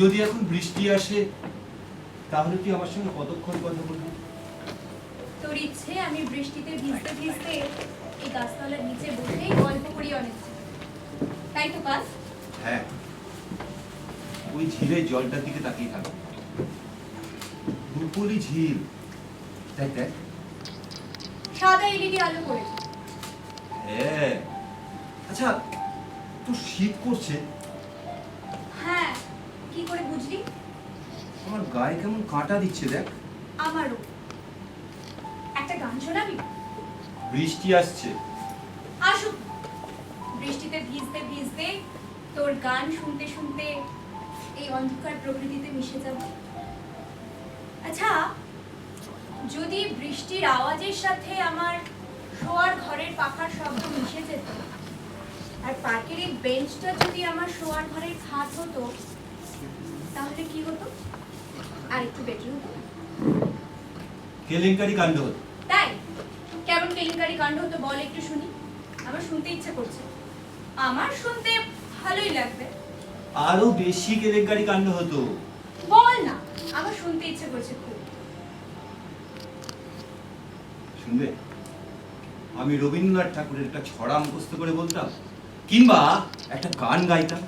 যদি এখন বৃষ্টি আসে তাহলে তুই আমার সঙ্গে কতক্ষণ কথা বলবি? তোর ইচ্ছে আমি বৃষ্টিতে ভিজতে ভিজতে এই গাছতলার নিচে বসেই গল্প করি অনেক তাই তো কাজ? হ্যাঁ। ওই ঝিলের জলটার দিকে তাকিয়ে থাকবি রূপলি ঝিল। দেখ দেখ। সাদা এলইডি আলো করেছে হ্যাঁ। আচ্ছা তোর শীত করছে। কি করে বুঝলি? আমার গায়ে কেমন কাঁটা দিচ্ছে দেখ। আমারও। একটা গান শোনাবি? বৃষ্টি আসছে। আসুক বৃষ্টিতে ভিজতে ভিজতে তোর গান শুনতে শুনতে এই অন্ধকার প্রকৃতিতে মিশে যাব। আচ্ছা যদি বৃষ্টির আওয়াজের সাথে আমার শোয়ার ঘরের পাখার শব্দ মিশে যেত আর পার্কের এই বেঞ্চটা যদি আমার শোয়ার ঘরের খাট হতো তাহলে কি হতো? আর একটু বেটার হতো। কেলেঙ্কারি কাণ্ড হতো। তাই? কেমন কেলেঙ্কারি কাণ্ড হতো বল একটু শুনি। আমার শুনতে ইচ্ছে করছে। আমার শুনতে ভালোই লাগবে। আরও বেশি কেলেঙ্কারি কাণ্ড হতো। বল না আমার শুনতে ইচ্ছে করছে খুব। শুনবে আমি রবীন্দ্রনাথ ঠাকুরের একটা ছড়া মুখস্থ করে বলতাম কিংবা একটা গান গাইতাম।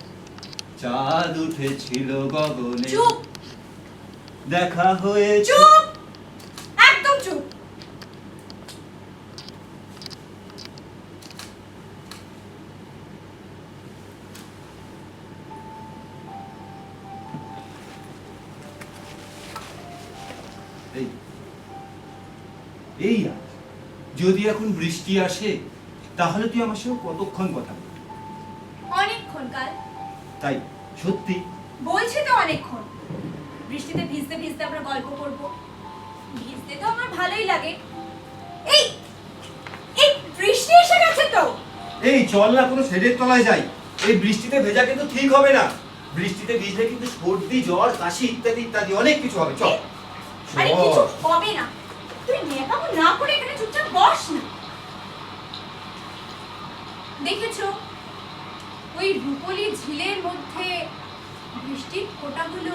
চাঁদ উঠেছিল গগনে। চুপ! দেখা হয়ে চুপ! একদম চুপ! এই এই যদি এখন বৃষ্টি আসে তাহলে তুই আমার সঙ্গে কতক্ষণ কথা বলবি? অনেকক্ষণ কাল। তাই সত্যি? বলছি তো অনেকক্ষণ। বৃষ্টিতে ভিজতে ভিজতে আমরা গল্প করব। ভিজতে তো আমার ভালোই লাগে। এই এই বৃষ্টি এসে গেছে তো। এই চল না কোনো শেডের তলায় যাই। এই বৃষ্টিতে ভেজা কিন্তু ঠিক হবে না। বৃষ্টিতে ভিজলে কিন্তু সর্দি জ্বর কাশি ইত্যাদি ইত্যাদি অনেক কিছু হবে। চল। আরে কিছু হবে না। তুই নেকামো না করে এখানে চুপচাপ বস না। দেখেছ? ওই রূপলি ঝিলের মধ্যে বৃষ্টির ফোঁটাগুলো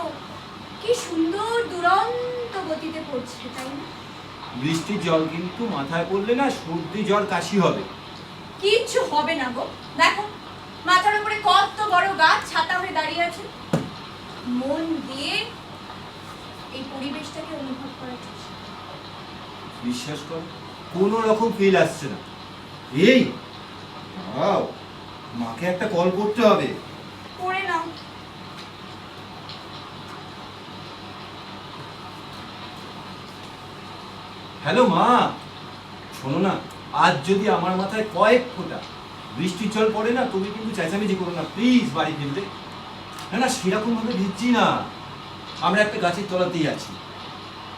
কি সুন্দর দুরন্ত গতিতে পড়ছে তাই না? বৃষ্টির জল কিন্তু মাথায় পড়লে না সর্দি জ্বর কাশি হবে। কিচ্ছু হবে না গো। দেখো মাথার উপরে কত বড় গাছ ছাতা হয়ে দাঁড়িয়ে আছে। মন দিয়ে এই পরিবেশটাকে অনুভব করার চেষ্টা বিশ্বাস কর কোনো রকম ফিল আসছে না। এই দাঁড়াও, মাকে একটা কল করতে হবে। করে নাও। হ্যালো মা। শোনো না আজ যদি আমার মাথায় কয়েক ফোঁটা বৃষ্টির জল পড়ে না তুমি কিন্তু চেঁচামেচি করো না প্লিজ বাড়ি ফিরতে না না সেরকম ভাবে ভিজছি না। আমরা একটা গাছের তলাতেই আছি।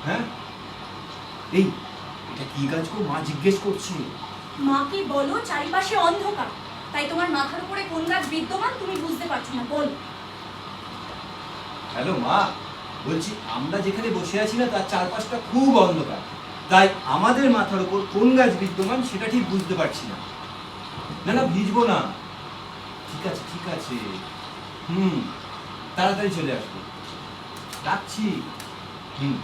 হ্যাঁ? এই এটা কি গাছ গো? মা জিজ্ঞেস করছে মাকে বলো? চারিপাশে অন্ধকার। তাই তোমার মাথার উপরে কোন গাছ বিদ্যমান তুমি বুঝতে পারছ না বল। হ্যালো মা বলছি আমরা যেখানে বসে আছি না তার চারপাশটা খুব অন্ধকার। তাই আমাদের মাথার উপর কোন গাছ বিদ্যমান সেটা ঠিক বুঝতে পারছি না। না না ভিজবো না। ঠিক আছে ঠিক আছে। হুম তাড়াতাড়ি চলে আসব। রাখছি। হুম।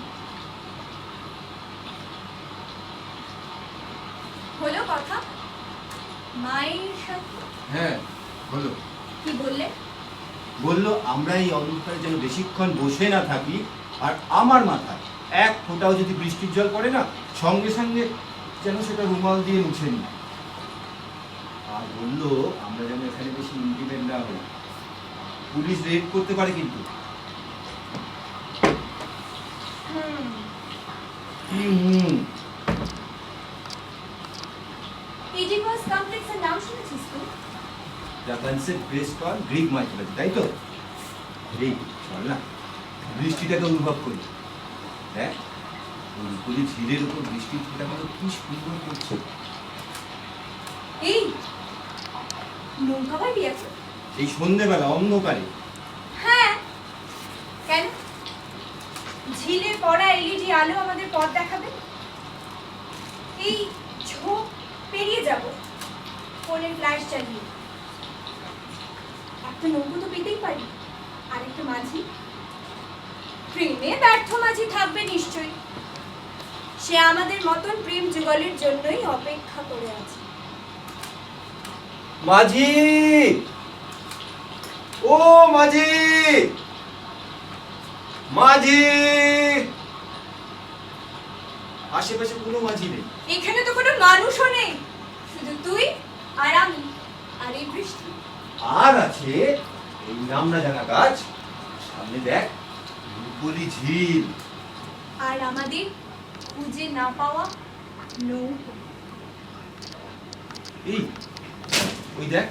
হলো কথা? মায়ের সাথে? হ্যাঁ হলো কি বললে? বলল আমরা এই অন্ধকারে যেন বেশিক্ষণ বসে না থাকি আর আমার মাথায় এক ফোঁটাও যদি বৃষ্টির জল পড়ে না সঙ্গে সঙ্গে যেন সেটা রুমাল দিয়ে মুছে নিই। আর বলল আমরা যেন এখানে বেশি ইন্ডিপেন্ড না হই। পুলিশ রেড করতে পারে কিন্তু। হুম। হুম, হুম। ইডিপাস কমপ্লেক্সের নাম শুনেছিস তুই concept based on Greek mythology তাই তো? এই চল না। বৃষ্টিটাকে অনুভব করি। দেখ রূপলি ঝিলের উপর বৃষ্টির ফোঁটাগুলো কি সুন্দর করছে। এই নৌকা পাবি এখন এই সন্ধেবেলা অন্ধকারে। হ্যাঁ। কেন? ঝিলে পড়া এলইডি আলো আমাদের পথ দেখাবে। এই ঝোপ পেরিয়ে যাব। ফোনের ফ্ল্যাশ চালিয়ে। একটা নৌকো তো পেতেই পারি। আর একটা মাঝি? প্রেমে ব্যর্থ মাঝি থাকবে নিশ্চয়ই। সে আমাদের মতন প্রেম যুগলের জন্যই অপেক্ষা করে আছে। মাঝি! ও মাঝি! মাঝি! আশেপাশে কোনো মাঝি নেই। এখানে তো কোনো মানুষও নেই। শুধু তুই আর আমি। আর এই বৃষ্টি? আর আছে এই নামনা জানা গাছ। সামনে দেখ রূপলি ঝিল। আর আমাদের খুঁজে না পাওয়া নৌকো। এই ওই দেখ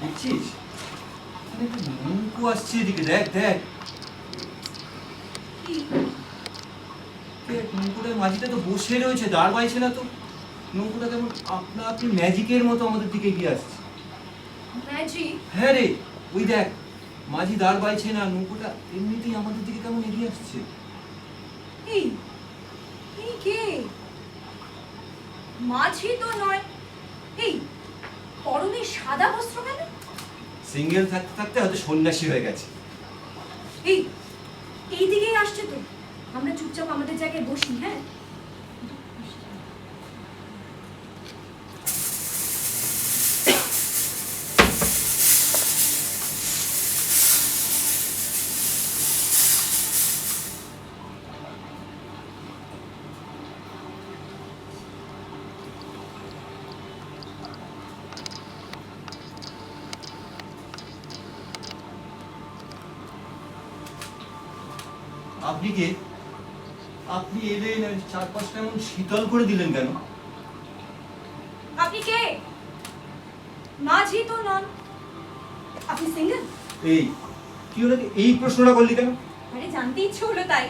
দেখছিস? নৌকো আসছে এদিকে দেখ দেখ। নৌকোটার মাঝিটা তো বসে রয়েছে দাঁড় বাইছে না তো। নৌকোটা কেমন আপনা আপনি ম্যাজিকের মতো আমাদের দিকে এগিয়ে আসছে। হ্যাঁ রে ওই দেখ মাঝি দাঁড় বাইছে না নৌকোটা এমনিতেই আমাদের দিকে কেমন এগিয়ে আসছে। এই এই কে? মাঝি তো নয়। এই পরনে সাদা বস্ত্র কেন? সিঙ্গেল থাকতে থাকতে হয়তো সন্ন্যাসী হয়ে গেছে। এই এই দিকেই আসছে তো। আমরা চুপচাপ আমাদের জায়গায় বসি হ্যাঁ? আপনি কে আপনি এলেন চারপাশটা এমন শীতল করে দিলেন কেন? আপনি কে? মাঝি তো নন। আপনি সিঙ্গেল এই কি হলো? এই প্রশ্নটা করলি কেন? আরে জানতে ইচ্ছে হলো তাই।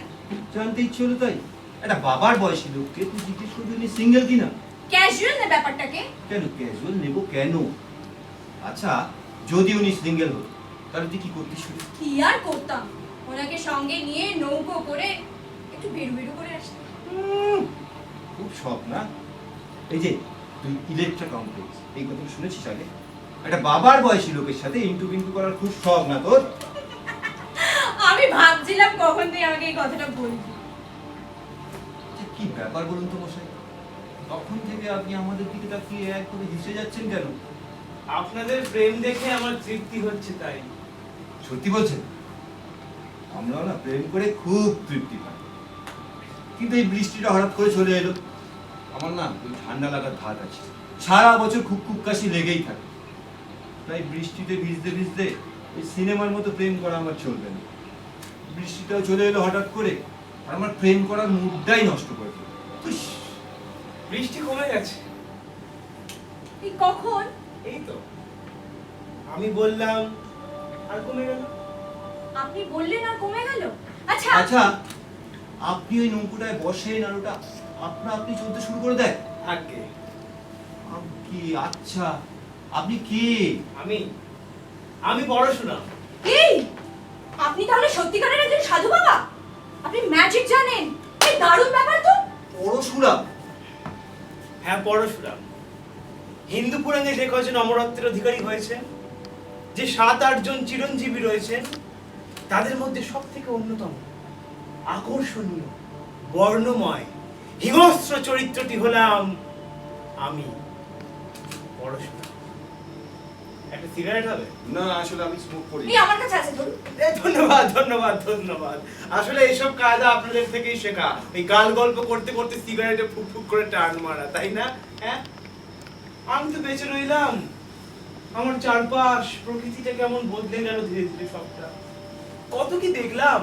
জানতে ইচ্ছে হলো তাই? একটা বাবার বয়সী লোককে তুই জিজ্ঞেস করবি সিঙ্গেল কিনা? ক্যাজুয়াল না ব্যাপারটাকে? কেন? ক্যাজুয়াল নেব কেন? আচ্ছা যদি উনি সিঙ্গেল হতো তাহলে তুই কি করতিস? কি আর করতাম? ওনাকে সঙ্গে নিয়ে নৌকো করে একটু বেরু বেরু করে আসতাম উম, খুব শখ না? এই যে তুই ইলেকট্রা কমপ্লেক্স এই কথা শুনেছিস আগে? একটা বাবার বয়সী লোকের সাথে ইন্টু বিন্টু করার খুব শখ না তোর? আমি ভাবছিলাম কখন তুই আমাকে এই কথাটা বলবি। আচ্ছা, কি ব্যাপার বলুন তো মশাই? তখন থেকে আপনি আমাদের দিকে তাকিয়ে এক করে হেসে যাচ্ছেন কেন? আপনাদের প্রেম দেখে আমার তৃপ্তি হচ্ছে তাই। সত্যি বলছেন? আমরাও না প্রেম করে খুব তৃপ্তি পাই কিন্তু এই বৃষ্টিটা হঠাৎ করে চলে এলো। আমার না ওই ঠান্ডা লাগার ধাত আছে। সারা বছর খুব খুব কাশি লেগেই থাকে। তাই বৃষ্টিতে ভিজতে ভিজতে ওই সিনেমার মতো প্রেম করা আমার চলবে না। বৃষ্টিটাও চলে এলো হঠাৎ করে আর আমার প্রেম করার মুডটাই নষ্ট করে দিল। বৃষ্টি কমে গেছে। এই কখন? এই তো। আমি বললাম আর কমে গেল। আপনি বললেন আর কমে গেল। আচ্ছা। আচ্ছা আপনি ওই নৌকোটায় বসেন আর ওটা আপনা আপনি চলতে শুরু করে দেয় আগে। আপনি কি? আচ্ছা আপনি কি? আমি? আমি পড়াশোনা। এই আপনি তাহলে সত্যিকারের একজন সাধু বাবা? আপনি ম্যাজিক জানেন। এই দারুণ ব্যাপার তো। পরশুরাম হ্যাঁ পরশুরাম হিন্দু পুরাণে যে কজন অমরত্বের অধিকারী হয়েছেন যে সাত আটজন চিরঞ্জীবী রয়েছেন তাদের মধ্যে সব থেকে অন্যতম। আকর্ষণীয় বর্ণময় হিংস্র চরিত্রটি হলাম আমি। পরশুরাম একটা সিগারেট হবে? না আসলে আমি স্মোক করি। এই আমার কাছে আছে ধরুন। ধন্যবাদ ধন্যবাদ ধন্যবাদ। আসলে এইসব কায়দা আপনাদের থেকেই শেখা। ওই গাল গল্প করতে করতে সিগারেটে ফুক ফুক করে টান মারা তাই না? হ্যাঁ? আমি তো বেঁচে রইলাম। আমার চারপাশ প্রকৃতিটা কেমন বদলে গেল ধীরে ধীরে সবটা। কত কি দেখলাম?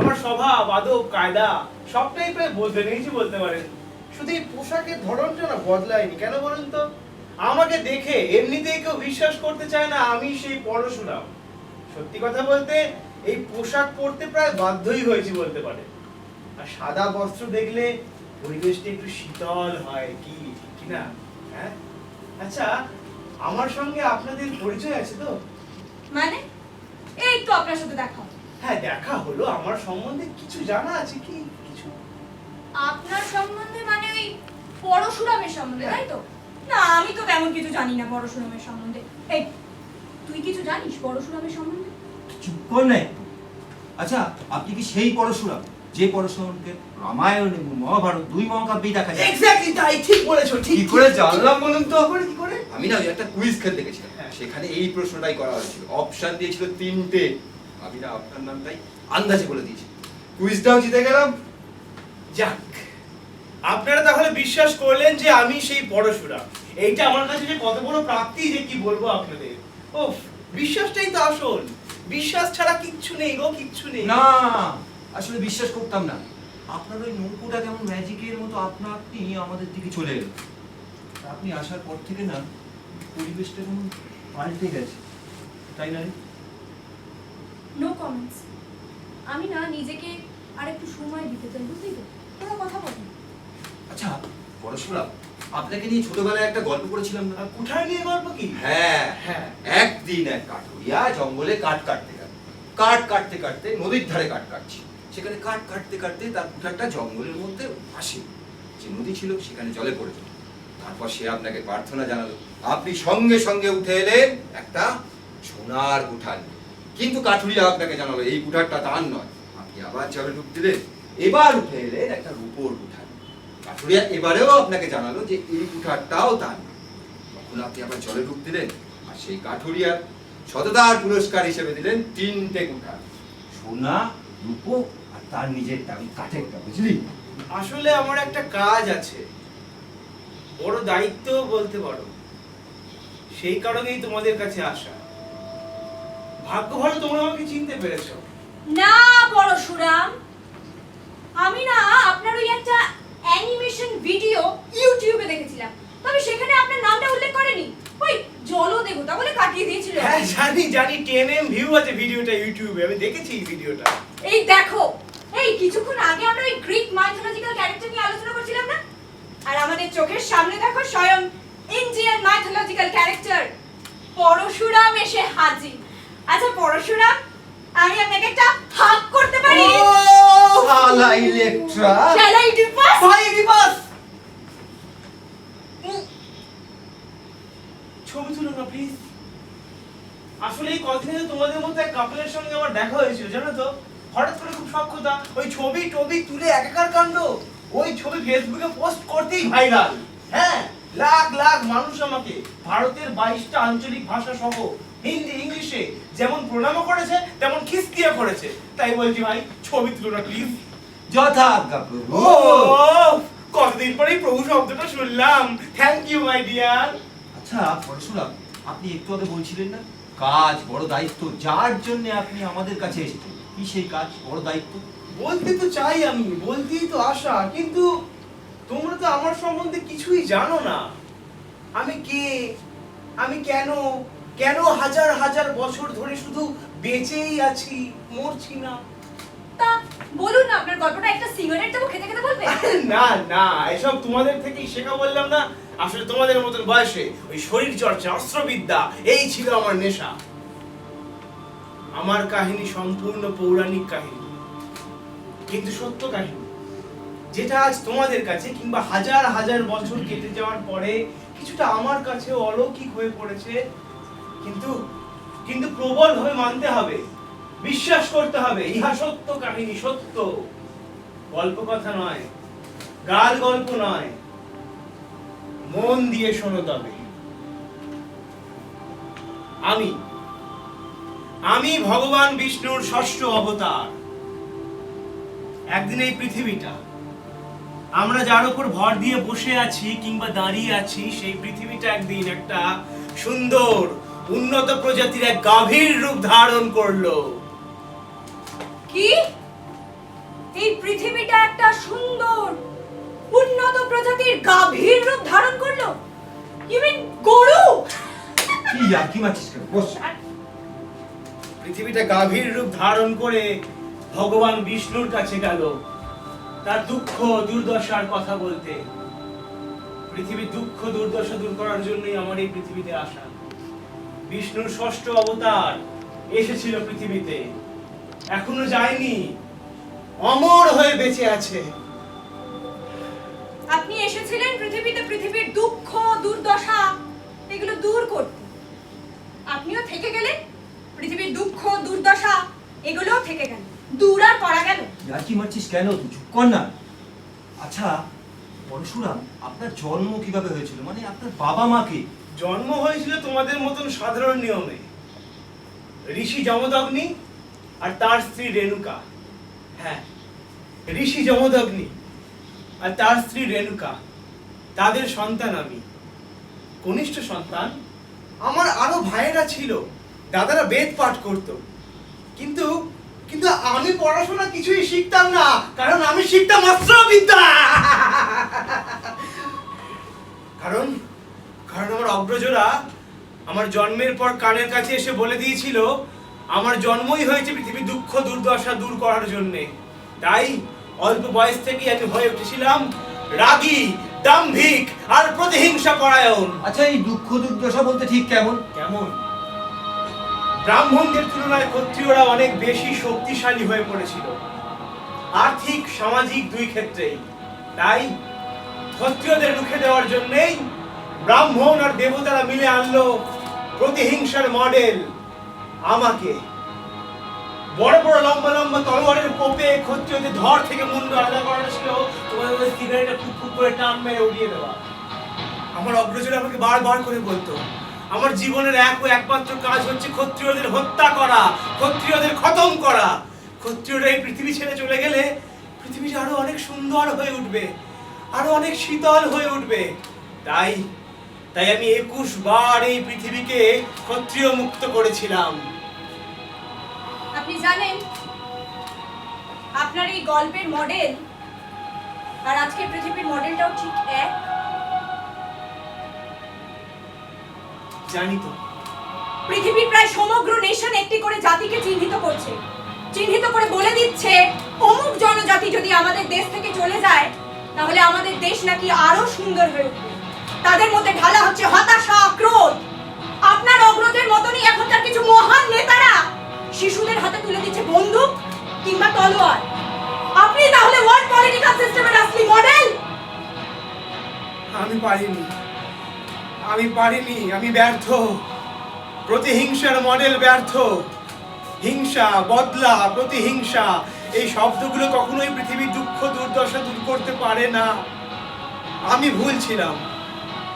আমার স্বভাব, আদব, কায়দা সবটাই প্রায় বদলে নিয়েছি বলতে পারেন। শুধু এই পোশাকের ধরনটা না বদলায়নি, কেন বলুন তো? আমাকে দেখে এমনিতেই কেউ বিশ্বাস করতে চায় না আমি সেই পড়াশোনা সত্যি কথা বলতে, এই পোশাক পরতে প্রায় বাধ্যই হয়েছি বলতে পারে। আর সাদা বস্ত্র দেখলে পরিবেশটা একটু শীতল হয়, কি কি না? হ্যাঁ? আচ্ছা আমার সঙ্গে আপনাদের পরিচয় আছে তো? মানে? এই তো আপনার সাথে দেখা হ্যাঁ দেখা হলো। আমার সম্বন্ধে কিছু জানা আছে কি? কিছু? আপনার সম্বন্ধে মানে ওই পরশুরামের সম্বন্ধে তাই তো? না আমি তো তেমন কিছু জানি না পরশুরামের সম্বন্ধে। এই তুই কিছু জানিস পরশুরামের সম্বন্ধে? চুপ কর না আচ্ছা আপনি কি সেই পরশুরাম যে পরশুরামকে রামায়ণ এবং মহাভারত দুই মহাকাব্যেই দেখা যায়? এক্স্যাক্টলি তাই ঠিক বলেছ ঠিক কি করে জানলাম বলুন তো? কি করে কি করে? আমি না ওই একটা কুইজ খেলতে হ্যাঁ। সেখানে এই প্রশ্নটাই করা হয়েছিল। অপশন দিয়েছিল তিনটে। আমি না আপনার নামটাই আন্দাজে বলে দিয়েছি কুইজটাও জিতে গেলাম। যাক। আপনারা তাহলে বিশ্বাস করলেন যে আমি সেই পরশুরা এইটা আমার কাছে যে কত বড় প্রাপ্তি যে কি বলব আপনাদের। ও বিশ্বাসটাই তো আসল। বিশ্বাস ছাড়া কিচ্ছু নেই গো, কিচ্ছু নেই। না, আসলে বিশ্বাস করতাম না। আপনার ওই নৌকোটা কেমন ম্যাজিকের মতো আপনা আপনি আমাদের দিকে চলে এলো। আপনি আসার পর থেকে না, পরিবেশটা কেমন পাল্টে গেছে তাই না নো কমেন্টস আমি না নিজেকে আর একটু সময় দিতে চাই বুঝলি তো? তোরা কথা বল আচ্ছা পরশুরাম আপনাকে নিয়ে ছোটবেলায় একটা গল্প করেছিলাম না কোঠায় নিয়ে গল্প কি? হ্যাঁ হ্যাঁ। একদিন এক কাঠুরিয়া জঙ্গলে কাঠ কাটতে গেল। কাঠ কাটতে কাটতে নদীর ধারে কাঠ কাটছে। সেখানে কাঠ কাটতে কাটতে তার কুঠারটা জঙ্গলের মধ্যে আসে যে নদী ছিল সেখানে জলে পড়ে যেত। তারপর সে আপনাকে প্রার্থনা জানালো। আপনি সঙ্গে সঙ্গে উঠে এলেন একটা সোনার কুঠার কিন্তু কাঠুরিয়া আপনাকে জানালো, এই কুঠারটা তার নয়। আপনি আবার জলে ডুব দিলেন। এবার উঠে এলেন একটা রূপোর কুঠার কাঠুরিয়া এবারেও আপনাকে জানালো যে এই কুঠারটাও তার নয়। তখন আপনি আবার জলে ডুব দিলেন আর সেই কাঠুরিয়ার শততার পুরস্কার হিসেবে দিলেন তিনটে কুঠার। সোনা, রূপো আর তার নিজেরটা ওই কাঠেরটা, বুঝলি? আসলে আমার একটা কাজ আছে। বড় দায়িত্ব বলতে পারো। সেই কারণেই তোমাদের কাছে আসা। ভাগ্য ভালো তোমরা আমাকে চিনতে পেরেছ। না বড় পরশুরাম আমি না আপনার ওই একটা অ্যানিমেশন ভিডিও ইউটিউবে দেখেছিলাম। তবে সেখানে আপনার নামটা উল্লেখ করেনি। ওই জলদেবতা বলে কাটিয়ে দিয়েছিল। হ্যাঁ জানি জানি টেন এম ভিউ আছে ভিডিওটা ইউটিউবে। আমি দেখেছি এই ভিডিওটা। এই দেখো এই কিছুক্ষণ আগে আমরা ওই গ্রিক মাইথোলজিক্যাল ক্যারেক্টার নিয়ে আলোচনা আর আমাদের চোখের সামনে দেখো স্বয়ং ইন্ডিয়ান মাইথোলজিক্যাল ক্যারেক্টার পরশুরাম এসে হাজির। আচ্ছা পরশুরাম আমি আপনাকে একটা হাক করতে পারি? শালা ইলেকট্রা do first? ভাই রিবাস ছবি তুলো না প্লিজ আসলে এই কদিনে তোমাদের মতো এক কাপলের সঙ্গে আমার দেখা হয়েছিল জানো তো? হঠাৎ করে খুব সক্ষতা ওই ছবি টবি তুলে একাকার কাণ্ড। ওই ছবি ফেসবুকে পোস্ট করতেই ভাইরাল হ্যাঁ লাখ লাখ মানুষ আমাকে ভারতের বাইশটা আঞ্চলিক ভাষা সহ হিন্দি ইংলিশে যেমন প্রণামও করেছে তেমন খিস্তিয়া করেছে। তাই বলছি ভাই ছবি তুলো না প্লিজ যথা আজ্ঞা প্রভু কতদিন পরেই প্রভু শব্দটা শুনলাম। থ্যাংক ইউ মাই ডিয়ার আচ্ছা পরশুরাম আপনি একটু আগে বলছিলেন না? কাজ বড় দায়িত্ব যার জন্য আপনি আমাদের কাছে এসেছেন। কি সেই কাজ? বড় দায়িত্ব? বলতে তো চাই আমি বলতেই তো আশা কিন্তু তোমরা তো আমার সম্বন্ধে কিছুই জানো না। আমি কে? আমি কেন? কেন হাজার হাজার বছর ধরে শুধু বেঁচেই আছি মরছি না? তা বলুন না আপনার গল্পটা একটা সিগারেট দেবো খেতে খেতে বলবে না না এসব তোমাদের থেকেই শেখা বললাম না। আসলে তোমাদের মতন বয়সে ওই শরীর চর্চা অস্ত্রবিদ্যা এই ছিল আমার নেশা। আমার কাহিনী সম্পূর্ণ পৌরাণিক কাহিনী। কিন্তু সত্য কাহিনী। যেটা আজ তোমাদের কাছে কিংবা হাজার হাজার বছর কেটে যাওয়ার পরে কিছুটা আমার কাছে অলৌকিক হয়ে পড়েছে, কিন্তু কিন্তু প্রবল হয়ে মানতে হবে, বিশ্বাস করতে হবে, ইহা সত্য কাহিনী, সত্য। গল্প কথা নয়, গাল গল্প নয়, মন দিয়ে শোনো তবে। আমি আমি ভগবান বিষ্ণুর ষষ্ঠ অবতার। একদিন এই পৃথিবীটা। আমরা যার উপর ভর দিয়ে বসে আছি কিংবা দাঁড়িয়ে আছি সেই পৃথিবীটা একদিন একটা সুন্দর উন্নত প্রজাতির এক গাভীর রূপ ধারণ করল। কি? এই পৃথিবীটা একটা সুন্দর উন্নত প্রজাতির গাভীর রূপ ধারণ করল? ইউ মিন গরু? কি আর কি কেন? বস। পৃথিবীটা গাভীর রূপ ধারণ করে ভগবান বিষ্ণুর কাছে গেল। তার দুঃখ, দুর্দশার কথা বলতে। পৃথিবীর দুঃখ, দুর্দশা দূর করার জন্যই আমার এই পৃথিবীতে আসা। বিষ্ণুর ষষ্ঠ অবতার এসেছিল পৃথিবীতে। এখনও যায়নি। অমর হয়ে বেঁচে আছে। আপনি এসেছিলেন পৃথিবীতে, পৃথিবীর দুঃখ, দুর্দশা, এগুলো দূর করতে। আপনিও থেকে গেলেন? পৃথিবীর দুঃখ, দুর্দশা, এগুলোও থেকে গেল দূর আর করা গেল। আর কি মারছিস কেন? তুই চুপ কর না। আচ্ছা পরশুরাম আপনার জন্ম কীভাবে হয়েছিল? মানে আপনার বাবা মাকে জন্ম হয়েছিল তোমাদের মতন সাধারণ নিয়মে। ঋষি যমদগ্নি আর তার স্ত্রী রেণুকা। হ্যাঁ ঋষি যমদগ্নি আর তার স্ত্রী রেণুকা। তাদের সন্তান আমি। কনিষ্ঠ সন্তান। আমার আরও ভাইয়েরা ছিল। দাদারা বেদ পাঠ করত। কিন্তু কিন্তু আমি পড়াশোনা কিছুই শিখতাম না কারণ আমি শিখতাম অস্ত্রবিদ্যা। কারণ কারণ আমার অগ্রজরা আমার জন্মের পর কানের কাছে এসে বলে দিয়েছিল আমার জন্মই হয়েছে পৃথিবীর দুঃখ দুর্দশা দূর করার জন্যে। তাই অল্প বয়স থেকেই আমি হয়ে উঠেছিলাম রাগী দাম্ভিক আর প্রতিহিংসা পরায়ণ। আচ্ছা এই দুঃখ দুর্দশা বলতে ঠিক কেমন? কেমন? ব্রাহ্মণদের তুলনায় ক্ষত্রিয়রা অনেক বেশি শক্তিশালী হয়ে পড়েছিল। আর্থিক, সামাজিক দুই ক্ষেত্রেই। তাই ক্ষত্রিয়দের রুখে দেওয়ার জন্যেই ব্রাহ্মণ আর দেবতারা মিলে আনলো প্রতিহিংসার মডেল আমাকে। বড় বড় লম্বা লম্বা তলোয়ারের কোপে ক্ষত্রিয়দের ধর থেকে মুন্ড আলাদা করানো ছিল। তোমাদের ওই সিগারেটে ফুক ফুক করে টান মেরে উড়িয়ে দেওয়া। আমার অগ্রজরা আমাকে বারবার করে বলতো আমার জীবনের এক ও একমাত্র কাজ হচ্ছে ক্ষত্রিয়দের হত্যা করা, ক্ষত্রিয়দের খতম করা। ক্ষত্রিয়রা এই পৃথিবী ছেড়ে চলে গেলে পৃথিবীটা আরও অনেক সুন্দর হয়ে উঠবে, আরও অনেক শীতল হয়ে উঠবে। তাই তাই আমি একুশ বার এই পৃথিবীকে ক্ষত্রিয় মুক্ত করেছিলাম। আপনি জানেন, আপনার এই গল্পের মডেল আর আজকের পৃথিবীর মডেলটাও ঠিক এক। জানি তো। পৃথিবীর প্রায় সমগ্র নেশন একটি করে জাতিকে চিহ্নিত করছে। চিহ্নিত করে বলে দিচ্ছে অমুক জনজাতি যদি আমাদের দেশ থেকে চলে যায় তাহলে আমাদের দেশ নাকি আরও সুন্দর হয়ে উঠবে। তাদের মধ্যে ঢালা হচ্ছে হতাশা ক্রোধ আপনার অগ্রজের মতনই এখনকার কিছু মহান নেতারা শিশুদের হাতে তুলে দিচ্ছে বন্দুক কিংবা তলোয়ার। আপনি তাহলে ওয়ার্ল্ড পলিটিক্যাল সিস্টেমের আসলি মডেল আমি পারিনি। আমি পারিনি, আমি ব্যর্থ। প্রতিহিংসার মডেল ব্যর্থ। হিংসা, বদলা, প্রতিহিংসা, এই শব্দগুলো কখনোই পৃথিবীর দুঃখ, দুর্দশা দূর করতে পারে না। আমি ভুল ছিলাম।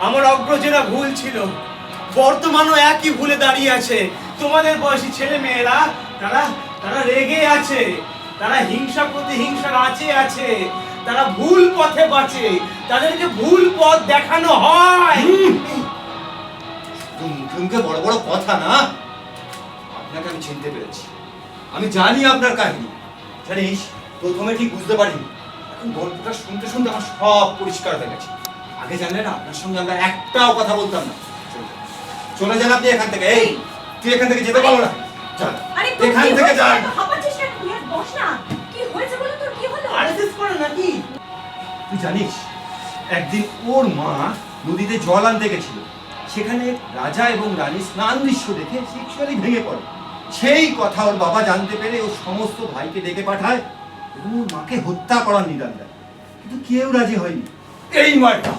আমার অগ্রজেরা ভুল ছিল। বর্তমানও একই ভুলে দাঁড়িয়ে আছে। তোমাদের বয়সী ছেলে মেয়েরা তারা তারা রেগে আছে। তারা হিংসা, প্রতিহিংসার আছে আছে। তারা ভুল পথে বাঁচে। তাদেরকে ভুল পথ দেখানো হয়। তো মুখে মুখে বড় বড় কথা না? আপনাকে আমি চিনতে পেরেছি। আমি জানি আপনার কাহিনী। জানিস প্রথমে ঠিক বুঝতে পারিনি। এখন গল্পটা শুনতে শুনতে আমার সব পরিষ্কার হয়ে গেছে। আগে জানলে না আপনার সঙ্গে আমরা একটাও কথা বলতাম না। চলে যান। আপনি এখান থেকে। এই তুই এখান থেকে যেতে পারো না। এখান থেকে? যান। তুই জানিস একদিন ওর মা নদীতে জল আনতে গেছিল। সেখানে রাজা এবং রানী স্নান দৃশ্য দেখে সেক্সুয়ালি ভেঙে পড়ে। সেই কথা ওর বাবা জানতে পেরে ও সমস্ত ভাইকে ডেকে পাঠায় এবং ওর মাকে হত্যা করার নিদান দেয়। কিন্তু কেউ রাজি হয়নি। এই মালটা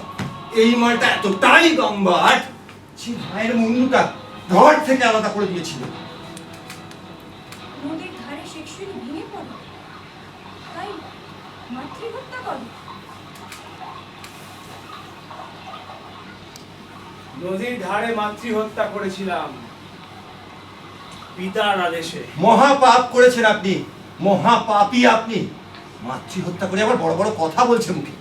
এই মালটা এতটাই গম্বাট সে ভাইয়ের মুন্ডুটা ধর থেকে আলাদা করে দিয়েছিল নদীর ধারে সেক্সুয়ালি ভেঙে পড়ে তাই মাতৃহত্যা করে নদীর ধারে মাতৃ হত্যা করেছিলাম। পিতার আদেশে। মহাপাপ করেছেন আপনি মহাপাপী আপনি। মাতৃ হত্যা করে আবার বড় বড় কথা বলছে মুখে।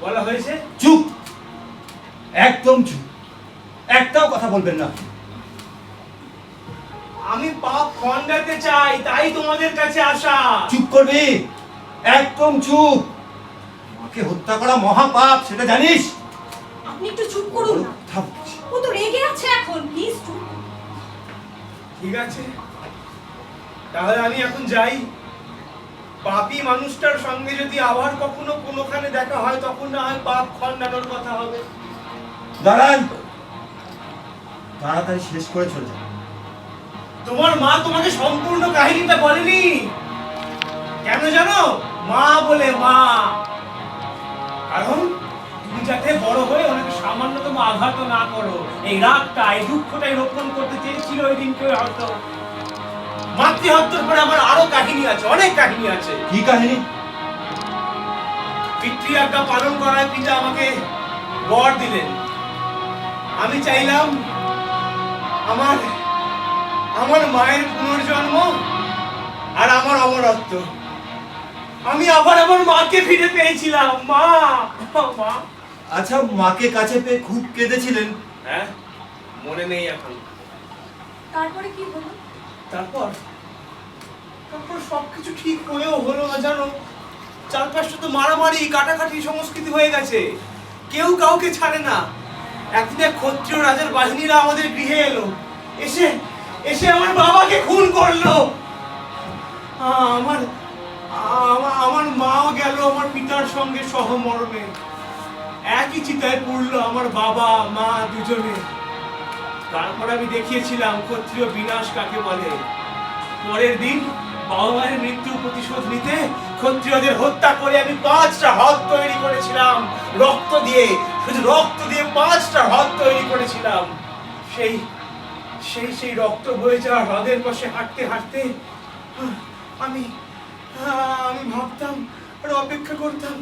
বলা হয়েছে? চুপ। একদম চুপ। একটাও কথা বলবেন না। আমি পাপ খণ্ডাতে চাই তাই তোমাদের কাছে আসা। চুপ করবি। একদম চুপ। মাকে হত্যা করা মহাপাপ সেটা জানিস? আপনি একটু চুপ করুন না। ও তো রেগে আছে এখন প্লিজ চুপ। ঠিক আছে। তাহলে আমি এখন যাই। পাপী মানুষটার সঙ্গে যদি আবার কখনো কোনোখানে দেখা হয় তখন না হয় পাপ খণ্ডানোর কথা হবে। দাঁড়ান। তাড়াতাড়ি শেষ করে চলে যান। তোমার মা তোমাকে সম্পূর্ণ কাহিনীটা বলেনি। কেন জানো? মা বলে মা। কারণ যাতে বড় হয়ে ওনাকে সামান্যতম আঘাত না করো। এই রাগটা এই দুঃখটাই রোপণ করতে চেয়েছিল ওই দিনকে হয়তো। মাতৃহত্যার পরে আমার আরও কাহিনী আছে অনেক কাহিনী আছে। কি কাহিনী? পিতৃ আজ্ঞা পালন করায় পিতা আমাকে বর দিলেন। আমি চাইলাম আমার আমার মায়ের পুনর্জন্ম আর আমার অমরত্ব। আমি আবার আমার মাকে ফিরে পেয়েছিলাম। মা মা। আচ্ছা মাকে কাছে পেয়ে খুব কেঁদেছিলেন। হ্যাঁ মনে নেই এখন। তারপরে কি হলো? তারপর? তারপর সবকিছু ঠিক হয়েও হলো না জানো? চারপাশটা তো মারামারি কাটাকাটি সংস্কৃতি হয়ে গেছে। কেউ কাউকে ছাড়ে না। একদিন এক ক্ষত্রিয় রাজার বাহিনীরা আমাদের গৃহে এলো। এসে এসে আমার বাবাকে খুন করল। আমার আমা- আমার মাও গেল আমার পিতার সঙ্গে সহমরণে একই চিতায় পড়ল আমার বাবা, মা দুজনে। তারপর আমি দেখিয়েছিলাম ক্ষত্রিয় বিনাশ কাকে বলে। পরের দিন বাবা মায়ের মৃত্যু প্রতিশোধ নিতে ক্ষত্রিয়দের হত্যা করে আমি পাঁচটা হ্রদ তৈরি করেছিলাম। রক্ত দিয়ে, শুধু রক্ত দিয়ে পাঁচটা হ্রদ তৈরি করেছিলাম। সেই সেই সেই রক্ত বয়ে যাওয়া হ্রদের পাশে হাঁটতে হাঁটতে আমি আমি ভাবতাম আর অপেক্ষা করতাম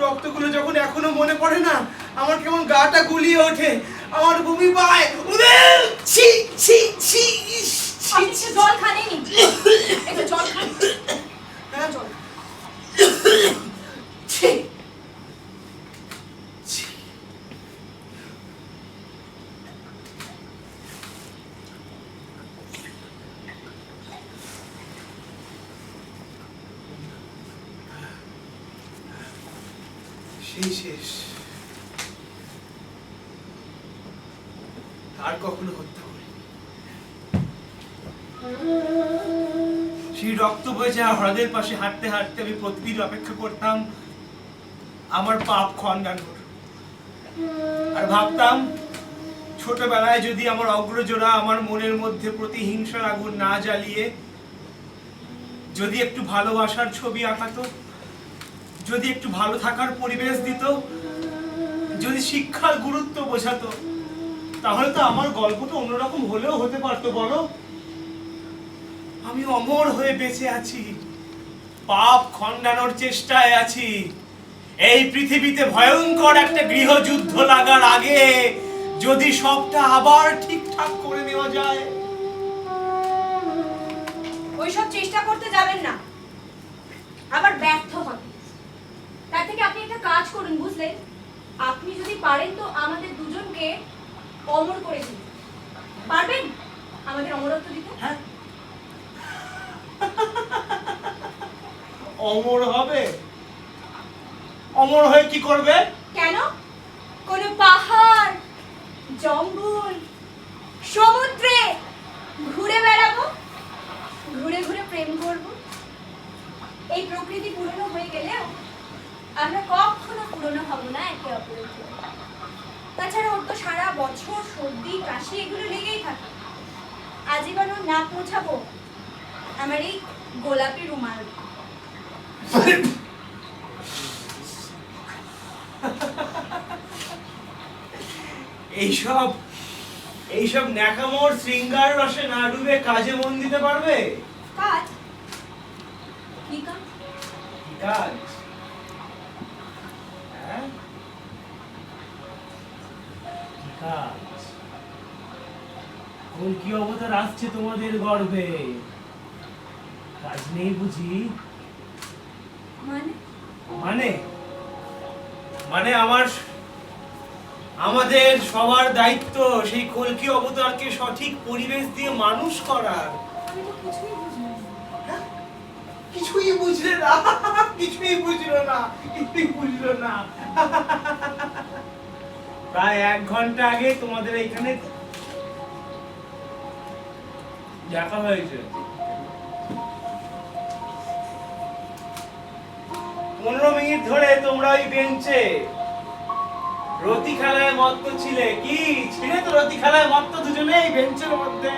রক্তগুলো যখন এখনও মনে পড়ে না আমার কেমন গাটা গুলিয়ে ওঠে। আমার বমি পায়! ছি ছি ছি জল খানেনি? একটু জল খান। হ্যাঁ? জল ছি ছি। সেই শেষ আর কখনো হত্যা করি সেই রক্ত বয়ে যাওয়া হ্রদের পাশে হাঁটতে হাঁটতে আমি প্রতিদিন অপেক্ষা করতাম আমার পাপ খণ্ডানোর আর ভাবতাম, ছোটবেলায় যদি আমার অগ্রজরা আমার মনের মধ্যে প্রতিহিংসার আগুন না জ্বালিয়ে যদি একটু ভালোবাসার ছবি আঁকাতো, যদি একটু ভালো থাকার পরিবেশ দিত, যদি শিক্ষার গুরুত্ব বোঝাতো, তাহলে তো আমার গল্পটা অন্যরকম হলেও হতে পারতো, বলো? আমি অমর হয়ে বেঁচে আছি। পাপ খণ্ডানোর চেষ্টায় আছি। এই পৃথিবীতে ভয়ঙ্কর একটা গৃহযুদ্ধ লাগার আগে যদি সবটা আবার ঠিকঠাক করে নেওয়া যায়। ওইসব চেষ্টা করতে যাবেন না। আবার ব্যর্থ হবে তার থেকে আপনি একটা কাজ করুন বুঝলেন? আপনি যদি পারেন তো আমাদের দুজনকে অমর করে দিন। পারবেন আমাদের অমরত্ব দিতে? হ্যাঁ। অমর হবে? অমর হয়ে কি করবে? কেন? কোন পাহাড়, জঙ্গল, সমুদ্রে ঘুরে বেড়াবো? ঘুরে ঘুরে প্রেম করব? এই প্রকৃতি পুরনো হয়ে গেলেও আমরা কখনো পুরনো হব না একে অপরের তাছাড়া ওর তো সারা বছর সর্দি, কাশি এগুলো লেগেই থাকে। আজীবন না পৌঁছাবো আমার এই গোলাপি রুমাল। এইসব এইসব ন্যাকামোর শৃঙ্গার রসে না ডুবে কাজে মন দিতে পারবে? কাজ। কি কাজ? কাজ? হ্যাঁ? কি? অবতার আসছে তোমাদের গর্ভে কাজ নেই বুঝি? মানে? মানে? মানে আমার আমাদের সবার দায়িত্ব সেই কলকি অবতারকে সঠিক পরিবেশ দিয়ে মানুষ করার। কিছুই না। কিছুই বুঝলে না। কিছুই বুঝলো না। কিছুই বুঝলো না। প্রায় এক ঘণ্টা আগে তোমাদের এইখানে দেখা হয়েছে। পনেরো মিনিট ধরে তোমরা ওই বেঞ্চে। রতি খেলায় মত্ত ছিলে। কি? ছিলে তো রতি খেলায় মত্ত দুজনেই বেঞ্চের মধ্যে।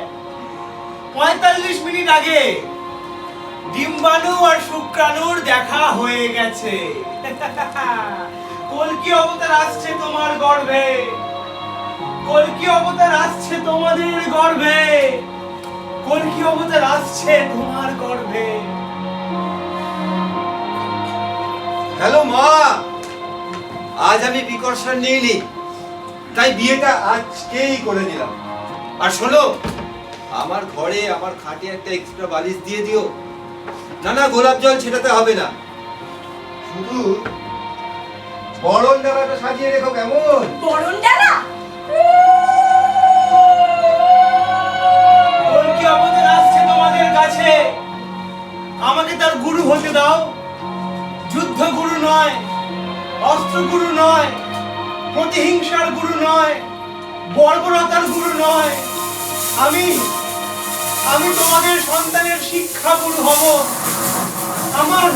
পঁয়তাল্লিশ মিনিট আগে ডিম্বাণু আর শুক্রাণুর দেখা হয়ে গেছে। কলকি অবতার আসছে তোমার গর্ভে। কলকি অবতার আসছে তোমাদের গর্ভে। কলকি অবতার আসছে তোমার গর্ভে। হ্যালো মা। আজ আমি প্রিকশন নিইনি তাই বিয়েটা আজকেই করে নিলাম। আর শোনো আমার ঘরে আমার খাটে একটা এক্সট্রা বালিশ দিয়ে দিও। না না গোলাপ জল ছেটাতে হবে না। শুধু বরণ ডালাটা সাজিয়ে রেখো কেমন? বরণ ডালা? তোমাদের কাছে। আমাকে তার গুরু হতে দাও। যুদ্ধ গুরু নয় অস্ত্র গুরু নয়, প্রতিহিংসার গুরু নয়, বর্বরতার গুরু নয়। আমি আমি তোমাদের সন্তানের শিক্ষা গুরু হব। আমার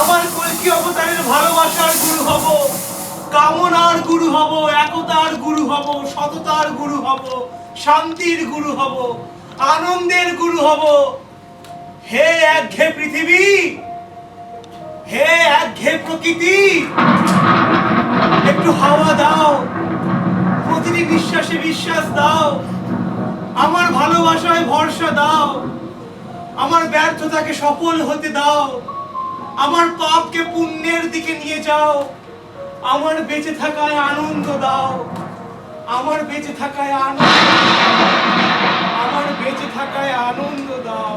আমার কলকি অবতারের ভালোবাসার গুরু হব। কামনার গুরু হব, একতার গুরু হব, সততার গুরু হব, শান্তির গুরু হব, আনন্দের গুরু হব। হে একঘে পৃথিবী! একটু হাওয়া দাও। প্রতিটি বিশ্বাসে বিশ্বাস দাও। আমার ভালোবাসায় ভরসা দাও। আমার ব্যর্থতাকে সফল হতে দাও। আমার পাপকে পুণ্যের দিকে নিয়ে যাও। আমার বেঁচে থাকায় আনন্দ দাও। আমার বেঁচে থাকায় আনন্দ আমার বেঁচে থাকায় আনন্দ দাও।